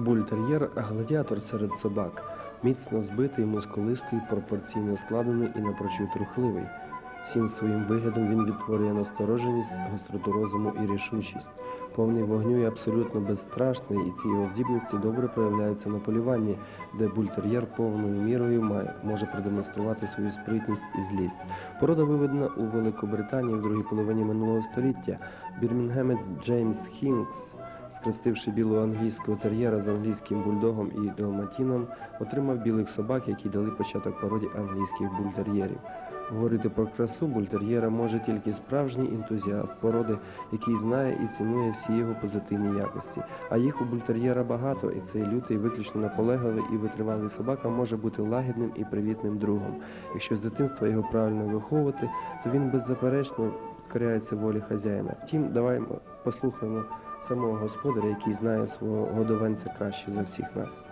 Бультер'єр гладіатор серед собак, міцно збитий, мускулистий, пропорційно складений і напрочуд рухливий. Всім своїм виглядом він відтворює настороженість, гостроту розуму і рішучість. Повний вогню і абсолютно безстрашний, і ці його здібності добре проявляються на полюванні, де бультер'єр повною мірою має, може продемонструвати свою спритність і злість. Порода виведена у Великобританії в другій половині минулого століття. Бірмінгемець Джеймс Хінкс Скрестивши білого англійського тер'єра з англійським бульдогом і далматіном, отримав білих собак, які дали початок породі англійських бультер'єрів. Говорити про красу бультер'єра може тільки справжній ентузіаст породи, який знає і цінує всі його позитивні якості. А їх у бультер'єра багато, і цей лютий, виключно наполегливий і витривалий собака може бути лагідним і привітним другом. Якщо з дитинства його правильно виховувати, то він беззаперечно підкоряється волі хазяїна. Втім, давай послухаємо самого господаря, який знає свого годованця краще за всіх нас.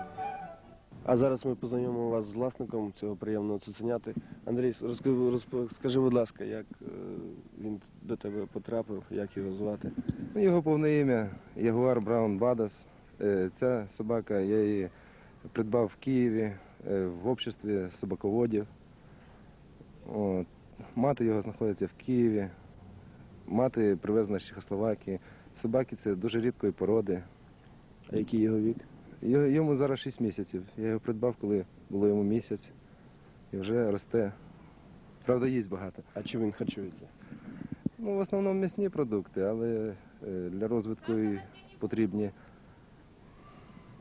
А зараз ми познайомимо вас з власником цього приємного цуценяти. Андрій, розкажи, скажи, будь ласка, як е, він до тебе потрапив, як його звати? Ну, Його повне ім'я Ягуар Браун Бадас. Е, Ця собака, я її придбав в Києві е, в обществі собаководів. Мати його знаходиться в Києві. Мати привезена з Чехословакії. Собаки це дуже рідкої породи. А який його вік? Його- Йому зараз 6 місяців. Я його придбав, коли було йому місяць. І вже росте. Правда, їсть багато. А чим він харчується? Ну, в основному м'ясні продукти, але е, для розвитку і потрібні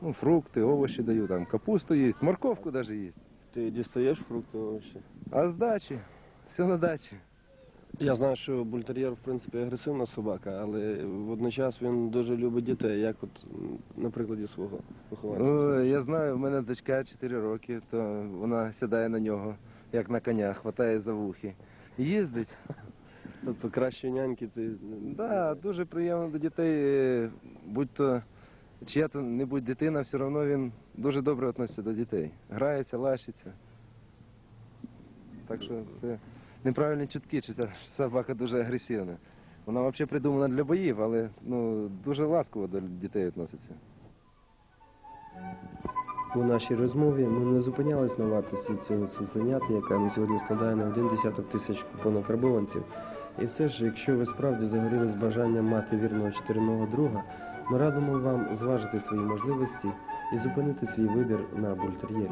ну, фрукти, овочі даю, там, капусту їсть, морковку навіть їсть. Ти дістаєш фрукти овочі? А з дачі, все на дачі. Я знаю, що бультер'єр, в принципі, агресивна собака, але водночас він дуже любить дітей, як от на прикладі свого виховання. Ну, я знаю, в мене дочка 4 роки, то вона сідає на нього, як на коня, хватає за вухи. Їздить. Тобто краще няньки ти. Да, дуже приємно до дітей, е, будь-то чия-то небудь дитина, все одно він дуже добре відноситься до дітей. Грається, лащиться. Так що це неправильні чутки, що ця собака дуже агресивна. Вона взагалі придумана для боїв, але ну, дуже ласково до дітей відноситься. У нашій розмові ми не зупинялись на вартості цього цуценяти, яка на сьогодні складає не один десяток тисяч купонок карбованців. І все ж, якщо ви справді загоріли з бажанням мати вірного чотириного друга, ми радимо вам зважити свої можливості і зупинити свій вибір на бультер'єрі.